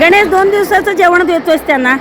गणेश दोन दिवसाचं जेवण देतोयस त्यांना.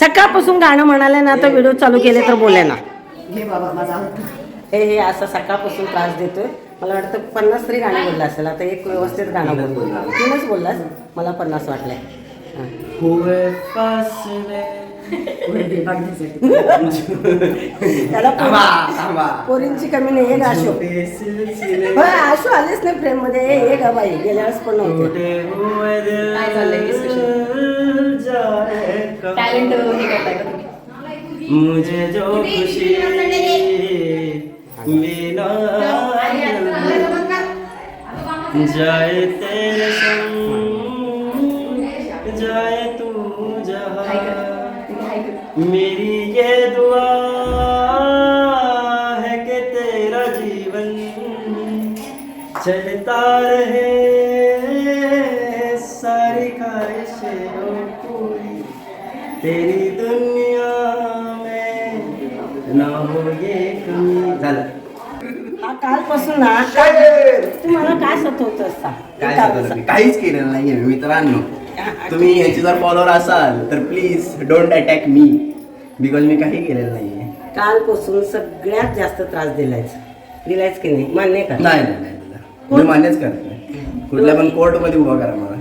सकाळपासून गाणं म्हणाले ना तर व्हिडिओ चालू केले तर बोले ना. घे बाबा माझा हे हे असं सकाळपासून त्रास देतोय. मला वाटतं पन्नास तरी गाणं बोलला असेल. आता एक व्यवस्थित गाणं बोल तीनच बोललास? मला पन्नास वाटलंय. हां. त्याला पोरींची कमी नाही. हे आशू. आशू आलीच नाही फ्रेममध्ये गा बाई गेल्या वेळेस पण नव्हते? टॅलेंट हे करताय मुझे जो खुशी मिला जाए तेरे संग जाए तू जहाँ। मेरी ये दुआ है कि तेरा जीवन चलता रहे। सारी ख्वाहिशें पूरी तेरी झालं. हा कालपासून ना काय तू मला काय सतवत असता? काय सांगतो मी? काहीच केलेलं नाहीये मी मित्रांनो. तुम्ही यांचे जर फॉलोअर असाल तर प्लीज डोंट अटॅक मी बिकॉज मी काही केलेलं नाहीये. कालपासून सगळ्यात जास्त त्रास दिलायच. दिलायच की नाही? मान्य का? नाही नाही नाही दादा. मी मान्यच करत नाही. कुठल्या पण कोर्टमध्ये उभा करा मला.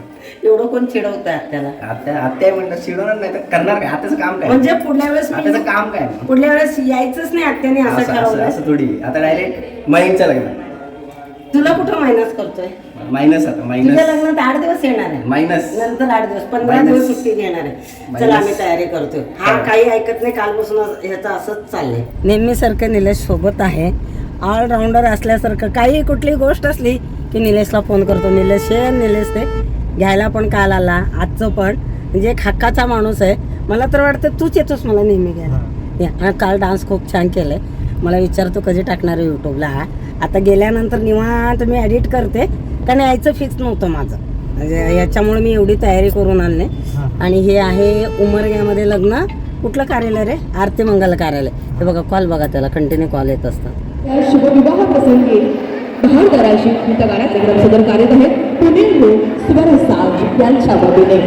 एवढं कोण चिडवत आहे त्याला आता आत्या म्हणतात शिडवणार नाही तर करणार काय? आताचं काम काय? म्हणजे पुढल्या वेळेस मी- आताचं काम काय? पुढल्या वेळेस यायचंच नाही आत्याने असं असं असं ठरवलं असं थोडी. आता डायरेक्ट माइनचं लग्न. तुला कुठं मायनस करतोय? मायनस आता तुझ्या मायनस लग्नात आठ दिवस येणार आहे. मायनस नंतर आठ दिवस पंधरा Minus. दिवस सुट्टी घेणार आहे. चला. आम्ही तयारी करतोय. हा. काही ऐकत नाही कालपासून ह्याचं असंच चाललंय. नेहमीसारखं निलेश सोबत आहे. ऑलराऊंडर असल्यासारखं काही कुठली गोष्ट असली की निलेशला फोन करतो. निलेश हे निलेश ते घ्यायला पण काल आला आजचं पण. म्हणजे एक हक्काचा माणूस आहे. मला तर वाटतं तूच येतोस मला नेहमी घ्यायला. काल डान्स खूप छान केलाय. मला विचारतो कधी टाकणार आहे यूट्यूबला आता गेल्यानंतर निवांत मी एडिट करते. कारण यायचं फिक्स नव्हतं माझं. म्हणजे याच्यामुळे मी एवढी तयारी करून आणले. आणि हे आहे उमरग्यामध्ये लग्न. कुठलं कार्यालय रे? आरती मंगल कार्यालय. हे बघा कॉल बघा त्याला. कंटिन्यू कॉल येत असतात. शुभविवाह प्रसंगी सदर कार्यरत आहेत पुणे स्वर यांच्या वतीने.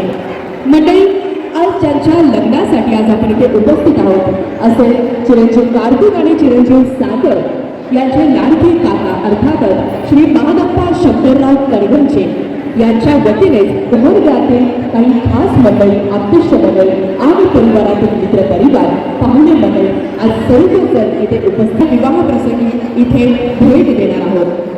मंडळी आज ज्यांच्या लग्नासाठी आज आपण इथे उपस्थित आहोत असे चिरंजीव कार्तिक आणि चिरंजीव सागर यांचे लाडके काका अर्थातच श्री महादप्पा शंकरराव कडगंचे यांच्या वतीने घरगातील काही खास मंडळी आदृश्य मंडळी आणि परिवारातील मित्र परिवार पाहुणे मंडळी आज सर्वजण इथे उपस्थित विवाह प्रसंगी इथे भेट देणार आहोत.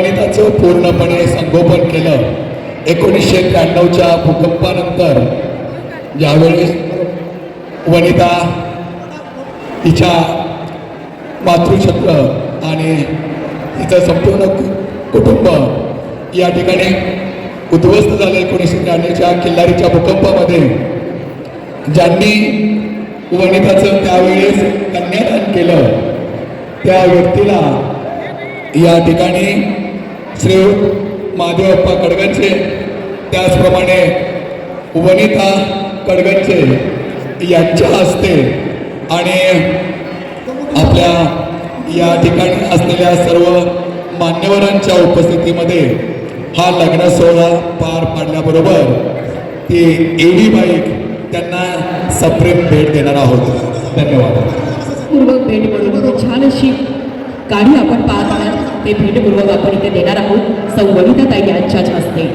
वनिताचं पूर्णपणे संगोपन केलं. एकोणीसशे त्र्याण्णवच्या भूकंपानंतर ज्यावेळेस वनिता तिच्या मातृछत्र आणि तिचं संपूर्ण कुटुंब या ठिकाणी उद्ध्वस्त झालं एकोणीसशे त्र्याण्णवच्या किल्लारीच्या भूकंपामध्ये. ज्यांनी वनिताचं त्यावेळेस कन्यादान केलं त्या व्यक्तीला या ठिकाणी श्री महादेवप्पा कडगंचे त्याचप्रमाणे वनिता कडगंचे यांच्या हस्ते आणि आपल्या या ठिकाणी असलेल्या सर्व मान्यवरांच्या उपस्थितीमध्ये हा लग्न सोहळा पार पाडल्याबरोबर ती एडी बाईक त्यांना सप्रेम भेट देणार आहोत. धन्यवाद. पूर्वक भेट बरोबर छान अशी गाडी आपण पाहत आहोत. ते भेटपूर्वक आपण इथे देणार आहोत. संवनिता ताई यांच्याच हस्ते.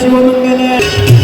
शिवमंगल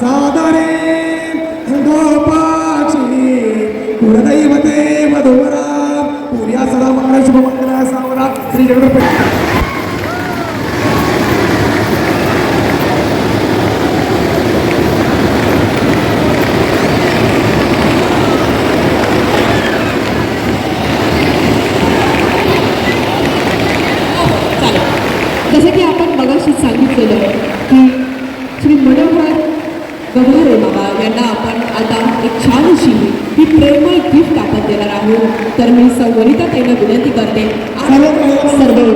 सादरे गोपाची कुलदैवते मधुवरा पुर्या सदा मंगळ शुभमंगल सावरा श्री जगन्नाथ जसं की आपण मगाशी सांगितलेलं की श्री मनोहर गव्हारे बाबा यांना आपण आता एक छानशी ही प्रेमळ गिफ्ट आपण देणार आहोत. तर मी संवरिता ताईला विनंती करते. सर्व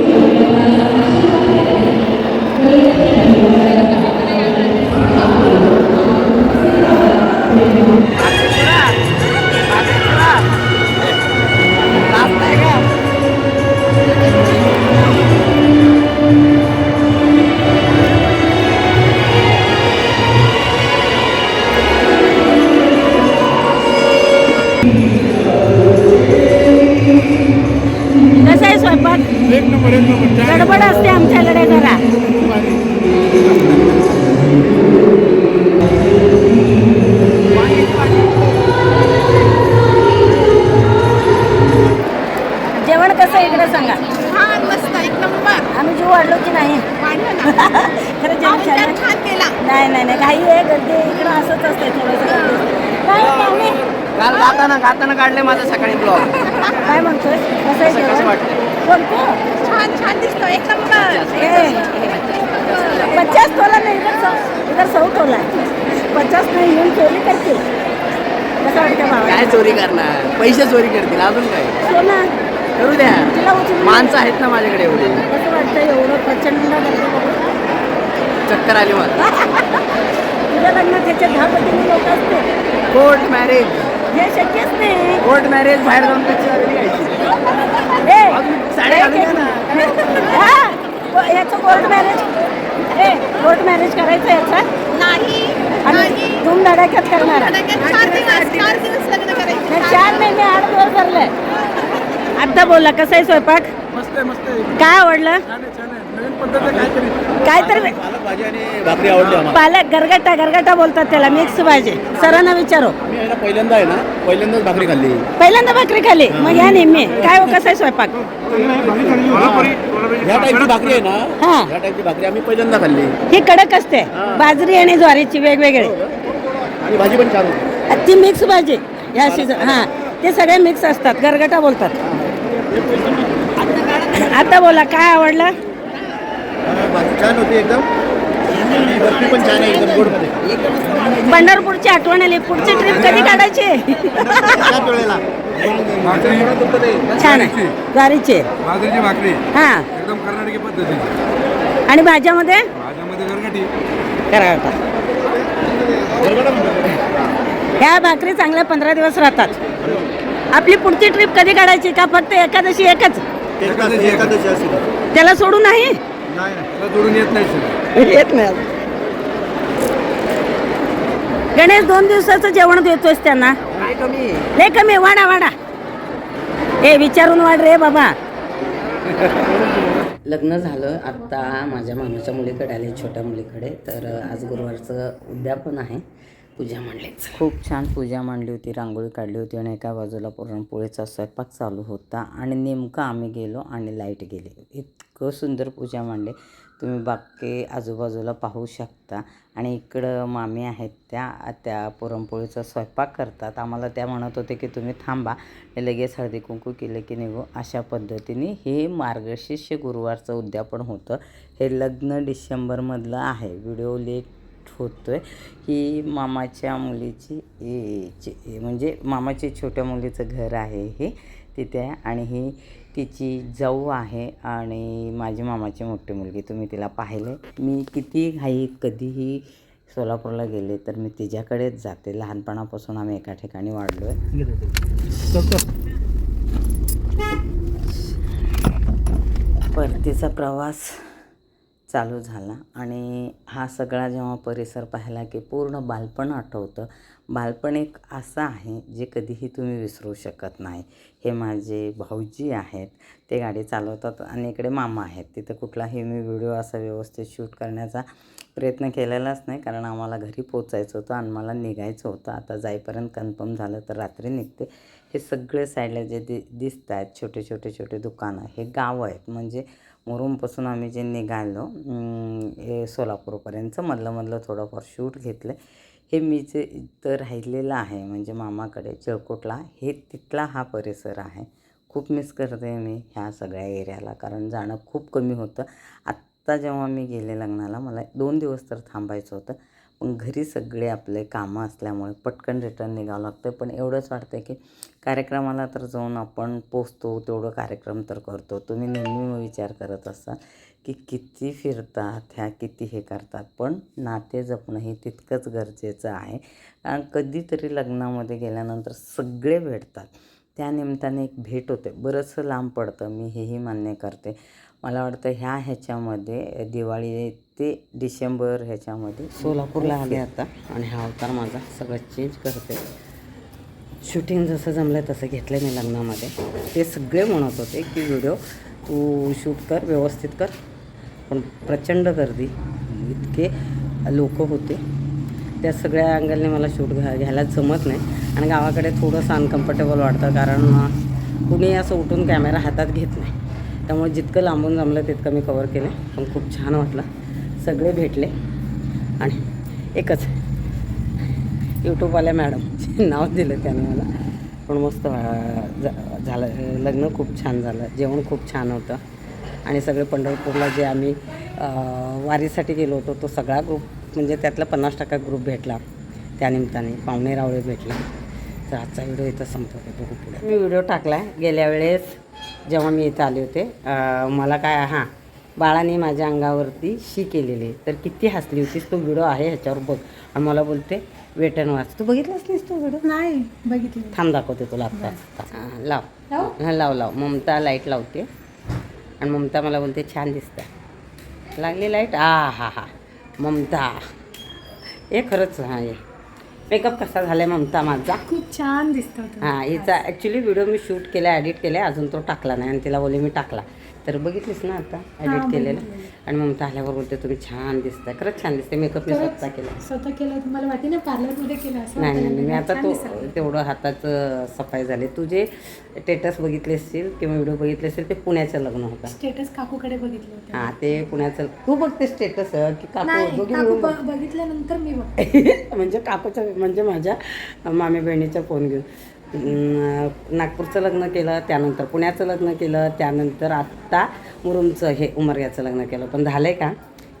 कसं आहे स्वयंपाक? गडबड असते आमच्याकडे जरा. जेवण कसं आहे इकडे सांगा. छान मस्त एक नंबर. आम्ही जीव वाढलो की नाही? खरं जेवण छान छान केला. नाही नाही नाही काही आहे गर्दी. इकडं असंच असतंय थोडंसं. असते. काय काल गाताना गाताना काढले माझा सकाळी ब्लॉग काय म्हणतोय कसं आहे कसं- कसं जेवण? वाटतंय? कोणतं? छान छान दिसतो एक नंबर. पचास तोला नाही इधर सौ इधर सौ तोला पचास नाही येऊन चोरी करते कसं वाटतं भावा काय चोरी करणार? पैसे चोरी करतील अजून काय? सोना. करू द्या. तिला उचलून माणसं आहेत ना माझ्याकडे एवढे. कसं वाटतं एवढं प्रचंड गर्दी बघून? चक्कर आली मला. तुझ्या लग्नात त्याच्या दहा पटीने लोक असते कोर्ट मॅरेज. हे शक्यच नाही. कोर्ट मॅरेज बाहेर जाऊन घालून ना. हा, व- याचं कोर्ट मॅरेज ए कोर्ट मॅरेज करायचं याचं? नाही आणि नाही. धूमधडाक्यात करणार. धडाक्यात चार दिवस चार दिवस लग्न करायचे. नाही, चार नाही मी आठ दिवस बोला कसं आहे स्वयंपाक? मस्त आहे मस्त आहे. काय आवडलं? छान आहे छान आहे. नवीन पद्धत काहीतरी आणि भाकरी आवडली आम्हाला. पालक गरगटा गरगटा बोलतात त्याला मिक्स भाजी सरांना विचारो. मी आहे ना पहिल्यांदा आहे ना पहिल्यांदाच भाकरी खाल्ली. पहिल्यांदा भाकरी खाली मग या नेहमी काय हो कसं आहे स्वयंपाक? ह्या टाईपची भाकरी आहे ना हा. ह्या टाईपची भाकरी आम्ही पहिल्यांदा खाल्ली. ही कडक असते. बाजरी आणि ज्वारीची वेगवेगळे. आणि भाजी पण छान होती. ती मिक्स भाजी. ह्या सीझन हां. ते सगळे मिक्स असतात. गरगटा बोलतात. आता बोला काय आवडलं? भाजी छान होती एकदम. आणि बर्फी पण छान आहे एकदम गोडमध्ये. पंढरपूरची आठवण आली. पुढची ट्रिप कधी काढायची? त्याच वेळेला. छान आहे. ज्वारीची बाजरीची भाकरी हां. एकदम कर्नाटकी पद्धती आणि भाज्यामध्ये? गरगटी. गरगटा ह्या भाकरी चांगल्या पंधरा दिवस राहतात. आपली पुढची ट्रिप कधी काढायची? का फक्त एकादशी एकच? एकादशी एकादशी असेल त्याला सोडू नाही? नाही त्याला जोडून येत नाही सर येत नाही. गणेश दोन दिवसाचं जेवण देतोयस त्यांना. लय कमी वाडा वाडा ए विचारून वाढ रे बाबा. लग्न झालं आत्ता माझ्या मामाच्या मुलीकडे आले छोट्या मुलीकडे. तर आज गुरुवारचं उद्यापन आहे. पूजा मांडलीच खूप छान पूजा मांडली होती रांगोळी काढली होती आणि एका बाजूला पुरणपोळीचा स्वयंपाक चालू होता आणि नेमकं आम्ही गेलो आणि लाइट गेली. इतकं सुंदर पूजा मांडली. तुम्ही बाकी आजूबाजूला पाहू शकता आणि इकडं मामी आहेत त्या त्या पुरणपोळीचा स्वयंपाक करतात. आम्हाला त्या म्हणत होते की तुम्ही थांबा हे लगेच हळदी कुंकू केलं की निघू. अशा पद्धतीने हे मार्गशीर्ष गुरुवारचं उद्यापन होतं. हे लग्न डिसेंबरमधलं आहे. व्हिडिओ लेट होतो आहे ही मामाच्या मुलीची ए- म्हणजे मामाच्या छोट्या मुलीचं घर आहे हे तिथे आहे आणि ही तिची जाऊ आहे आणि माझी मामाची मोठी मुलगी. तुम्ही तिला पाहिले मी किती घाई कधीही सोलापूरला गेले तर मी तिच्याकडेच जाते. लहानपणापासून आम्ही एका ठिकाणी वाढलो आहे परतीचा प्रवास चालू झाला. आणि हा सगळा जेव्हा परिसर पाहिला की पूर्ण बालपण आठवतं. बालपण एक असं आहे जे कधीही तुम्ही विसरू शकत नाही. हे माझे भाऊजी आहेत. ते गाडी चालवतात आणि इकडे मामा आहेत. तिथं कुठलाही मी व्हिडिओ असा व्यवस्थित शूट करण्याचा प्रयत्न केलेलाच नाही. कारण आम्हाला घरी पोचायचं होतं आणि मला निघायचं होतं. आता जाईपर्यंत कन्फर्म झालं तर रात्री निघते. हे सगळे साईडला जे दि दिसत आहेत छोटे छोटे छोटे दुकानं हे गावं आहेत. म्हणजे मुरुमपासून आम्ही जे निघालो हे सोलापूरपर्यंतचं मधलं मधलं थोडंफार शूट घेतलं. हे मी जे इथं राहिलेलं आहे म्हणजे मामाकडे चिळकोटला हे तिथला हा परिसर आहे. खूप मिस करते मी ह्या सगळ्या एरियाला कारण जाणं खूप कमी होतं. आत्ता जेव्हा मी गेले लग्नाला मला दोन दिवस तर थांबायचं होतं. पण घरी सगळे आपले कामं असल्यामुळे पटकन रिटर्न निघावं लागतं पण एवढंच वाटतं की कार्यक्रमाला तर जाऊन आपण पोचतो तेवढं कार्यक्रम तर करतो. तुम्ही नेहमी विचार करत असाल की किती फिरतात ह्या किती हे करतात. पण नाते जपणं हे तितकंच गरजेचं आहे. कारण कधीतरी लग्नामध्ये गेल्यानंतर सगळे भेटतात. त्या निमित्ताने एक भेट होते. बरंचसं लांब पडतं. मी हेही मान्य करते. मला वाटतं ह्या ह्याच्यामध्ये दिवाळी ते डिसेंबर ह्याच्यामध्ये सोलापूरला आले आता आणि हा अवतार माझा सगळं चेंज करते. शूटिंग जसं जमलं तसं घेतलं मी लग्नामध्ये. ते सगळे म्हणत होते की व्हिडिओ तू शूट कर व्यवस्थित कर. पण प्रचंड गर्दी. इतके लोक होते. त्या सगळ्या अँगलने मला शूट घ्या घ्यायला जमत नाही. आणि गावाकडे थोडंसं अनकम्फर्टेबल वाटतं कारण कुणी असं उठून कॅमेरा हातात घेत नाही. त्यामुळे जितकं लांबून जमलं तितकं मी कवर केलं. पण खूप छान वाटलं. सगळे भेटले. आणि एकच यूट्यूबवाल्या मॅडम नाव दिलं त्याने मला. पण मस्त झालं लग्न खूप छान झालं जेवण खूप छान होतं. आणि सगळे पंढरपूरला जे आम्ही वारीसाठी गेलो होतो तो सगळा ग्रुप म्हणजे त्यातला पन्नास टक्का ग्रुप भेटला. त्यानिमित्ताने पाहुणे रावळे भेटले. तर आजचा व्हिडिओ इथं संपवते बघू पुढे. मी व्हिडिओ टाकला आहे गेल्या वेळेस जेव्हा मी इथं आले होते मला काय हां. बाळाने माझ्या अंगावरती शी केलेली आहे. तर किती हसली होतीस तो व्हिडिओ आहे ह्याच्यावर बघ. आणि मला बोलते वेट अँड वाच. तू बघितलास नाहीस तो व्हिडिओ? नाही बघितलं थांब दाखवते तुला आत्ता हां लाव. हां लाव लाव. ममता लाइट लावते. आणि ममता मला बोलते छान दिसतं लागली लाइट आ हा हा. ममता. हे खरंच हां ये. मेकअप कसा झालाय ममता माझा? खूप छान दिसतो. हां हिचा ॲक्च्युली व्हिडिओ मी शूट केला एडिट केला अजून तो टाकला नाही आणि तिला बोलले मी टाकला. तर बघितलीस ना आता एडिट केलेलं. आणि ममता आल्यावर बोलते तुम्ही छान दिसताय. खरंच छान दिसते. मेकअप मी स्वतः केला स्वतः केलं तुम्हाला वाटते ना पार्लरमध्ये केलं असं नाही नाही मी. आता तो. तेवढं हाताचं सफाई झाली. तुझे स्टेटस बघितले असतील किंवा व्हिडिओ बघितले असतील ते पुण्याचं लग्न होतं. स्टेटस काकूकडे बघितलं होतं. हां ते पुण्याचं. तू बघते स्टेटस की काकू दोघी मिळून बघितल्यानंतर मी बघते. म्हणजे काकूच्या म्हणजे माझ्या मामी बहिणीचा फोन घेऊन. नागपूरचं लग्न केलं त्यानंतर पुण्याचं लग्न केलं त्यानंतर आत्ता मुरुमचं हे उमरग्याचं लग्न केलं. पण झालं आहे का?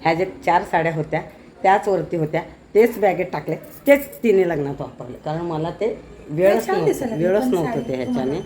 ह्या जे चार साड्या होत्या त्याच वरती होत्या तेच बॅगेत टाकले तेच तिने लग्नात वापरले. कारण मला ते वेळच नव्हतं वेळच नव्हतं ते ह्याच्याने.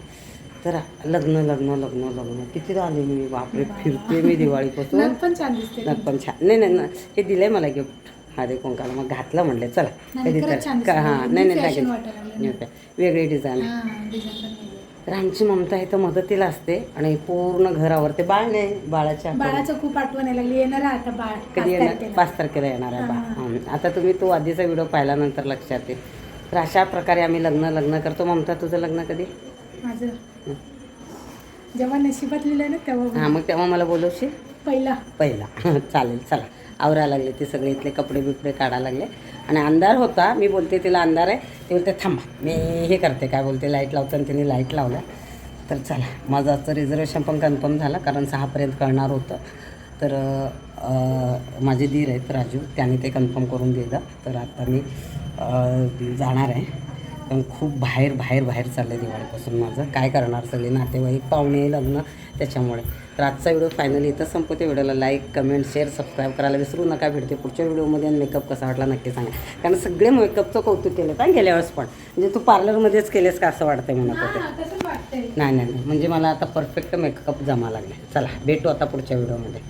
तर लग्न लग्न लग्न लग्न. किती आले मी बापरे फिरते मी दिवाळीपासून. पण छान दिसते पण छान. नाही नाही नाही. हे दिलंय मला गिफ्ट. हळदी कुंकाला मग घातलं म्हणले चला. कधी तर. हां नाही नाही. वाटायला लागलं. वेगळी डिझाईन आहे हां डिझाईन पण वेगळी. तर ममता मदतीला असते आणि पूर्ण घर आवरते बाळ नाही बाळाच्या. बाळाचं खूप आठवण लागली. येणार आता बाळ. कधी पाच येणार? तारखेला. पाच तारखेला येणार आहे बाळ. हं. आता तुम्ही तो आधीचा व्हिडिओ पाहिल्यानंतर लक्षात येईल. तर अशा प्रकारे आम्ही लग्न लग्न करतो. ममता तुझं लग्न कधी? माझं. जेव्हा नशिबात लिहिलंय ना तेव्हा हां मग तेव्हा मला बोलवशील? पहिला. पहिला. चालेल चला. आवरायला लागले ते सगळे इथले कपडे बिपडे काढायला लागले. आणि अंधार होता मी बोलते तिला अंधार आहे. ते बोलते थांबा मी हे करते काय बोलते लाइट लावतो. आणि तिने लाइट लावल्या. तर चला माझं आजचं रिझर्वेशन पण कन्फर्म झालं कारण सहापर्यंत कळणार होतं. तर माझे धीर आहेत राजू त्याने ते कन्फर्म करून दिलं. तर आता मी जाणार आहे. पण खूप बाहेर बाहेर बाहेर चाललं आहे दिवाळीपासून माझं. काय करणार सगळे नातेवाईक पाहुणे लग्न त्याच्यामुळे. तर आजचा व्हिडिओ फायनली इथं संपवते. व्हिडिओला लाईक कमेंट शेअर सबस्क्राईब करायला विसरू नका. भेटते पुढच्या व्हिडिओमध्ये आणि मेकअप कसा वाटला नक्की सांगा. कारण सगळे मेकअपचं कौतुक केलं का गेल्या वेळेस पण. म्हणजे तू पार्लरमध्येच केलेस का असं वाटतंय म्हणत होते? नाही नाही नाही. म्हणजे मला आता परफेक्ट मेकअप जमा लागले चला भेटू आता पुढच्या व्हिडिओमध्ये.